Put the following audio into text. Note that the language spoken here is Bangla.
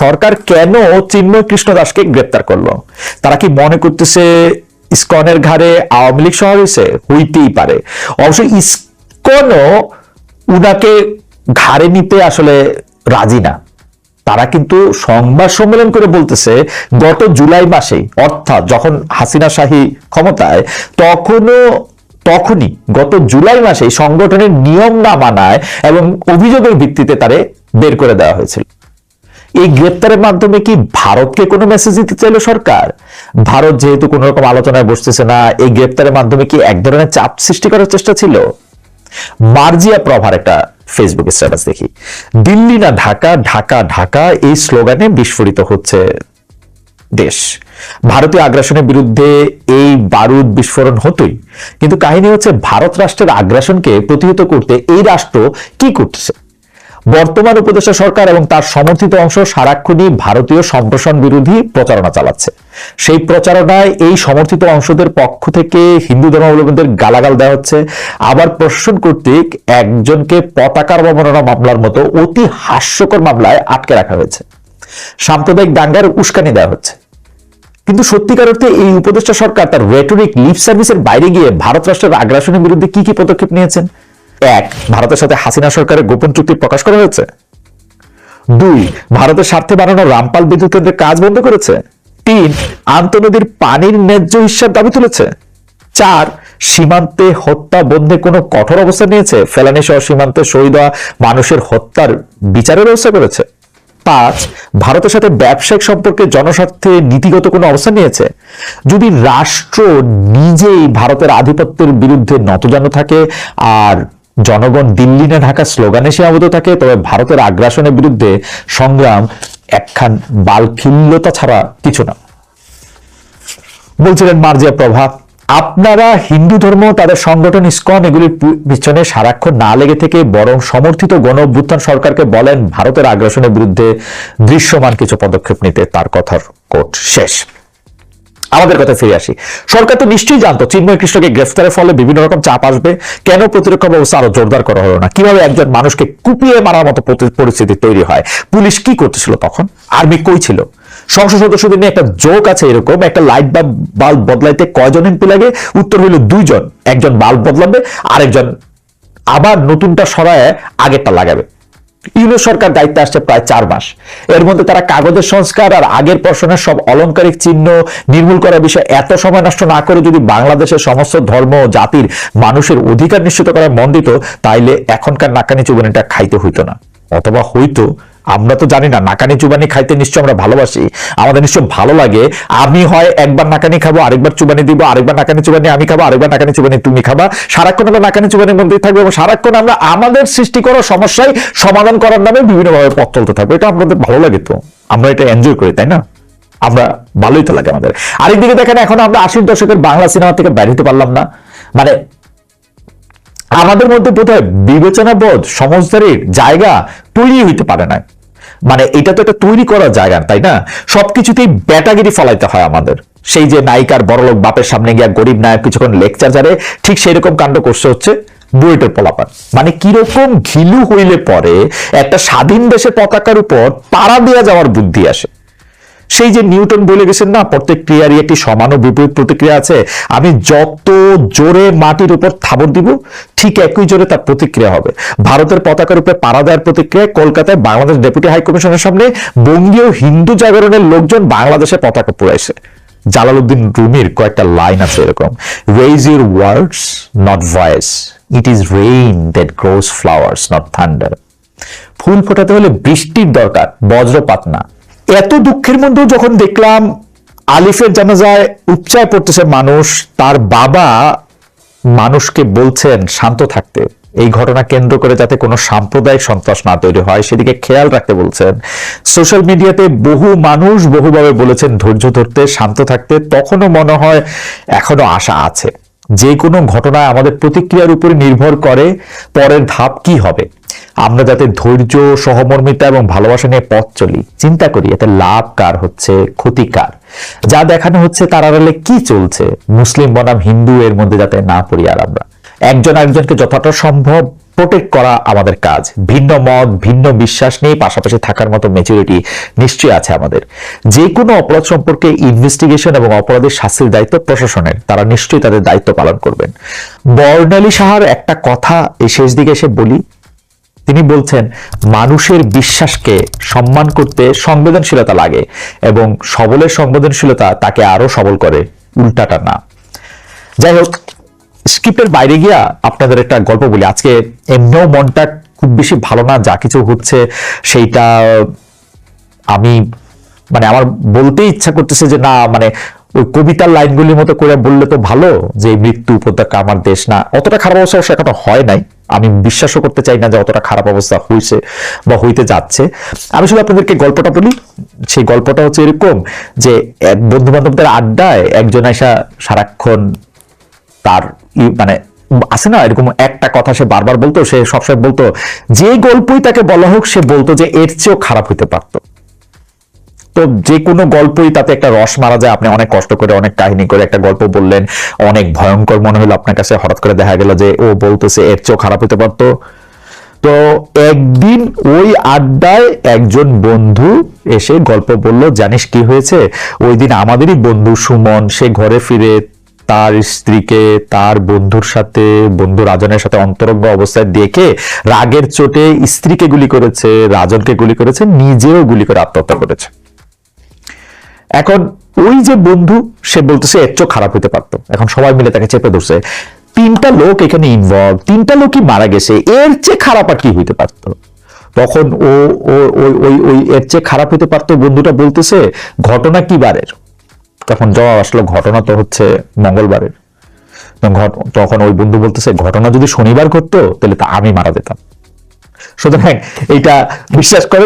সরকার কেন চিন্ময় কৃষ্ণ দাসকে গ্রেপ্তার করল? তারা কি মনে করতেছে ইসকনের ঘাড়ে আওয়ামী লীগ সহ হয়েছে হইতেই পারে। অবশ্য ইসকনও উনাকে ঘাড়ে নিতে আসলে রাজি না। তারা কিন্তু সংবাদ সম্মেলন করে বলতেছে, গত জুলাই মাসে অর্থাৎ যখন হাসিনা শাহী ক্ষমতায়, তখনও, তখনই গত জুলাই মাসে সংগঠনের নিয়ম না মানায় এবং অভিযোগের ভিত্তিতে তারে বের করে দেওয়া হয়েছিল। এই গ্রেপ্তারের মাধ্যমে কি ভারতকে কোনো মেসেজ দিতে চাইলো সরকার? ভারত যেহেতু কোন রকম আলোচনায় বসতেছে না, এই গ্রেপ্তারের মাধ্যমে কি এক ধরনের চাপ সৃষ্টি করার চেষ্টা ছিল? মার্জিয়া প্রভার একটা ফেসবুকে স্ট্যাটাস দেখি। দিল্লি না ঢাকা? ঢাকা ঢাকা, এই স্লোগানে বিস্ফোরিত হচ্ছে দেশ। ভারতীয় আগ্রাসনের বিরুদ্ধে এই বারুদ বিস্ফোরণ হতোই। কিন্তু কাহিনী হচ্ছে, ভারত রাষ্ট্রের আগ্রাসনকে প্রতিহত করতে এই রাষ্ট্র কি করতেছে? বর্তমান উপদেষ্টা সরকার এবং তার সমর্থিত অংশ সারাক্ষণই ভারতীয় সম্প্রসারণ বিরোধী প্রচারণা চালাচ্ছে। সেই প্রচারণায় এই সমর্থিত অংশদের পক্ষ থেকে হিন্দু ধর্মাবলম্বীদের গালাগাল দেওয়া হচ্ছে। আবার প্রশাসন কর্তৃক একজনকে পতাকার অবমাননা মামলার মতো অতি হাস্যকর মামলায় আটকে রাখা হয়েছে। সাম্প্রদায়িক দাঙ্গার উস্কানি দেওয়া হচ্ছে। কিন্তু সত্যিকার অর্থে এই উপদেষ্টা সরকার তার রেটরিক লিপ সার্ভিসের বাইরে গিয়ে ভারত রাষ্ট্রের আগ্রাসনের বিরুদ্ধে কি কি পদক্ষেপ নিয়েছেন? এক, ভারতের সাথে হাসিনা সরকারের গোপন চুক্তি প্রকাশ করা হয়েছে। দুই, ভারতের স্বার্থে বানানো রামপাল বিদ্যুৎ কেন্দ্রের কাজ বন্ধ করেছে। তিন আন্তনদীর পানির ন্যায্য হিসাব দাবি তুলেছে। চার, সীমান্তে হত্যা বন্ধে কোনো কঠোর অবস্থা নিয়েছে। ফেলানি সহ সীমান্তে শহীদ মানুষের হত্যার বিচারের ব্যবস্থা করেছে। পাঁচ, ভারতের সাথে ব্যবসায়িক সম্পর্কে জনস্বার্থে নীতিগত কোনো অবস্থান নিয়েছে। যদি রাষ্ট্র নিজেই ভারতের আধিপত্যের বিরুদ্ধে নতজানো থাকে, আর জনগণ দিল্লি না ঢাকা স্লোগানে সীমাবদ্ধ থাকে, তবে ভারতের আগ্রাসনের বিরুদ্ধে সংগ্রাম একখান বালখিল্যতা ছাড়া কিছু না। বলছিলেন মার্জিয়া প্রভাব আপনারা হিন্দু ধর্ম, তাদের সংগঠন ইস্কন, এগুলির পিছনে সারাক্ষণ না লেগে থেকে বরং সমর্থিত গণ অভ্যুত্থান সরকারকে বলেন, ভারতের আগ্রাসনের বিরুদ্ধে দৃশ্যমান কিছু পদক্ষেপ নিতে তার কথার কোট শেষ। আমাদের কথা ফিরে আসি। সরকার তো নিশ্চয়ই জানতো চিন্ময় কৃষ্ণকে গ্রেফতারের ফলে বিভিন্ন রকম চাপ আসবে। কেন প্রতিরক্ষা ব্যবস্থা আরও জোরদার করা হলো না? কীভাবে একজন মানুষকে কুপিয়ে মারার মতো পরিস্থিতি তৈরি হয়? পুলিশ কি করতেছিল তখন? আর্মি কই ছিল? সংসদ সদস্যদের নিয়ে একটা জোক আছে এরকম, একটা লাইট বাল্ব বাল্ব বদলাইতে কয়জন এমপি লাগে? উত্তর হইল দুইজন। একজন বাল্ব বদলাবে, আরেকজন আবার নতুনটা সরায় আগেরটা লাগাবে। ইউনো সরকার দায়িত্বে আসছে প্রায় চার মাস। এর মধ্যে তারা কাগজের সংস্কার আর আগের প্রশ্নের সব অলঙ্কারিক চিহ্ন নির্মূল করার বিষয়ে এত সময় নষ্ট না করে যদি বাংলাদেশের সমস্ত ধর্ম জাতির মানুষের অধিকার নিশ্চিত করায় মন দিত তাইলে এখনকার নাকানি চুবনিটা খাইতে হইতো না। অথবা হইতো আমরা তো জানি না, নাকানি চুবানি খাইতে নিশ্চয় আমরা ভালোবাসি। আমাদের নিশ্চয় ভালো লাগে। আমি হয় একবার নাকানি খাব, আরেকবার চুবানি দিব, আরেকবার নাকানি চুবানি আমি খাব, আরেকবার নাকানি চুবানি তুমি খাবা। সারাক্ষণ আমরা নাকানি চুবানির মধ্যেই থাকব এবং সারাক্ষণ আমরা আমাদের সৃষ্টি করা সমস্যায় সমাধান করার নামে বিভিন্নভাবে পথ চলতে থাকব। এটা আমাদের ভালো লাগে তো? আমরা এটা এনজয় করি, তাই না? আমরা ভালোই তো লাগে আমাদের। আরেকদিকে দেখেন, এখন আমরা আশির দশকের বাংলা সিনেমা থেকে বের হতে পারলাম না। মানে আমাদের মধ্যে বোধহয় বিবেচনা বোধ সমজদারির জায়গা তৈরি হইতে পারে না মানে এটা তো একটা তৈরি করার জায়গা, তাই না? সবকিছুতেই ব্যাটাগিরি ফলাইতে হয় আমাদের। সেই যে নায়িকার বড়লোক বাপের সামনে গিয়া গরিব নায়ক কিছুক্ষণ লেকচার জারে ঠিক সেই রকম কাণ্ড করছে হচ্ছে বুয়েটের পলাপান। মানে কীরকম ঘিলু হইলে পরে একটা স্বাধীন দেশে পতাকার উপর পাড়া দেওয়া যাওয়ার বুদ্ধি আসে। সেই যে নিউটন বলে গেছেন না, প্রত্যেক ক্রিয়ারই একটি সমান ও বিপরীত প্রতিক্রিয়া আছে। আমি যত জোরে মাটির উপর থাবর দিব, ঠিক একই জোরে তার প্রতিক্রিয়া হবে। ভারতের পতাকার উপরে পাড়া দেওয়ার প্রতিক্রিয়ায় কলকাতায় বাংলাদেশ ডেপুটি হাই কমিশনের সামনে বঙ্গীয় হিন্দু জাগরণের লোকজন বাংলাদেশে পতাকা পুরাইছে জালালউদ্দিন রুমির কয়েকটা লাইন আছে এরকম raise your words not voice it is rain that grows flowers not thunder ফুল ফোটাতে হলে বৃষ্টির দরকার, বজ্রপাত না। এত দুঃখের মধ্যেও যখন দেখলাম আলিফের জানাজায় উপচায় পড়তেছে মানুষ, তার বাবা মানুষকে বলছেন শান্ত থাকতে। এই ঘটনা কেন্দ্র করে যাতে কোনো সাম্প্রদায়িক সন্ত্রাস না তৈরি হয়, সেদিকে খেয়াল রাখতে বলছেন। সোশ্যাল মিডিয়াতে বহু মানুষ বহুভাবে বলেছেন ধৈর্য ধরতে, শান্ত থাকতে, তখনও মনে হয় এখনও আশা আছে। যে কোনো ঘটনায় আমাদের প্রতিক্রিয়ার উপরে নির্ভর করে পরের ধাপ কি হবে। আমরা যাতে ধৈর্য, সহমর্মিতা এবং ভালোবাসা নিয়ে পথ চলি, চিন্তা করি, এতে লাভ কার হচ্ছে, ক্ষতি কার? যা দেখানো হচ্ছে তার আড়ালে কি চলছে? মুসলিম বনাম হিন্দু এর মধ্যে যাতে না পড়ি আর আমরা। একজন আরেকজনকে যতটা সম্ভব প্রোটেক্ট করা আমাদের কাজ। ভিন্ন মত, ভিন্ন বিশ্বাস নিয়ে পাশাপাশি থাকার মতো মেচুরিটি নিশ্চয়ই আছে আমাদের। যে কোনো অপরাধ সম্পর্কে ইনভেস্টিগেশন এবং অপরাধের শাস্তির দায়িত্ব প্রশাসনের। তারা নিশ্চয়ই তাদের দায়িত্ব পালন করবেন। বর্ণালী সাহার একটা কথা এই শেষ দিকে এসে বলি তিনি বলছেন, মানুষের বিশ্বাসকে সম্মান করতে সংবেদনশীলতা লাগে এবং সবলের সংবেদনশীলতা তাকে আরও সবল করে, উল্টাটা না। যাই হোক, স্ক্রিপ্টের বাইরে গিয়া আপনাদের একটা গল্প বলি। আজকে এমনিও মনটা খুব বেশি ভালো না, যা কিছু হচ্ছে সেইটা আমি মানে আমার বলতে ইচ্ছা করতেছে যে না মানে ওই কবিতার লাইনগুলির মতো করে বললে তো ভালো যে মৃত্যু উপত্যকা আমার দেশ না। অতটা খারাপ অবস্থা অবশ্য এখনও হয় নাই। আমি বিশ্বাসও করতে চাই না যে অতটা খারাপ অবস্থা হয়েছে বা হইতে যাচ্ছে। আমি শুধু আপনাদেরকে গল্পটা বলি। সেই গল্পটা হচ্ছে এরকম যে এক বন্ধু বান্ধবদের আড্ডায় একজন এসা সারাক্ষণ তার মানে আছে না এরকম একটা কথা সে বারবার বলতো, সে সবসময় বলতো, যে গল্পই তাকে বলা হোক, সে বলতো যে এর চেয়েও খারাপ হইতে পারতো। তো যে কোনো গল্পই তাতে একটা রস মারা যায়। আপনি অনেক কষ্ট করে, অনেক কাহিনী করে একটা গল্প বললেন, অনেক ভয়ঙ্কর মনে হলো আপনার কাছে। হঠাৎ করে দেখা গেল যে ও বলতেছে, এর চেয়েও খারাপ হতে পারতো। তো একদিন ওই আড্ডায় একজন বন্ধু এসে গল্প বলল, জানিস কি হয়েছে? ওই দিন আমাদেরই বন্ধু সুমন, সে ঘরে ফিরে তার স্ত্রীকে, তার বন্ধুর সাথে, বন্ধু রাজনের সাথে অন্তরঙ্গ অবস্থায় দেখে রাগের চোটে স্ত্রীকে গুলি করেছে, রাজনকে গুলি করেছে, নিজেও গুলি করে আত্মহত্যা করেছে। এখন ওই যে বন্ধু, সে বলতেছে, এর চেয়েও খারাপ হতে পারতো। এখন সবাই মিলে তাকে চেপে ধরছে। তিনটা লোক এখানে ইনভলভ তিনটা লোকই মারা গেছে। এর চেয়ে খারাপ আর কি হইতে পারতো? তখন ও ওই ওই ওই এর চেয়ে খারাপ হতে পারতো বন্ধুটা বলতেছে, ঘটনা কি বারের? তখন জবাব আসলো, ঘটনা তো হচ্ছে মঙ্গলবারের। তখন তখন ওই বন্ধু বলতেছে, ঘটনা যদি শনিবার ঘটতো, তাহলে তা আমি মারা যেতাম। সুতরাং এইটা বিশ্বাস করেন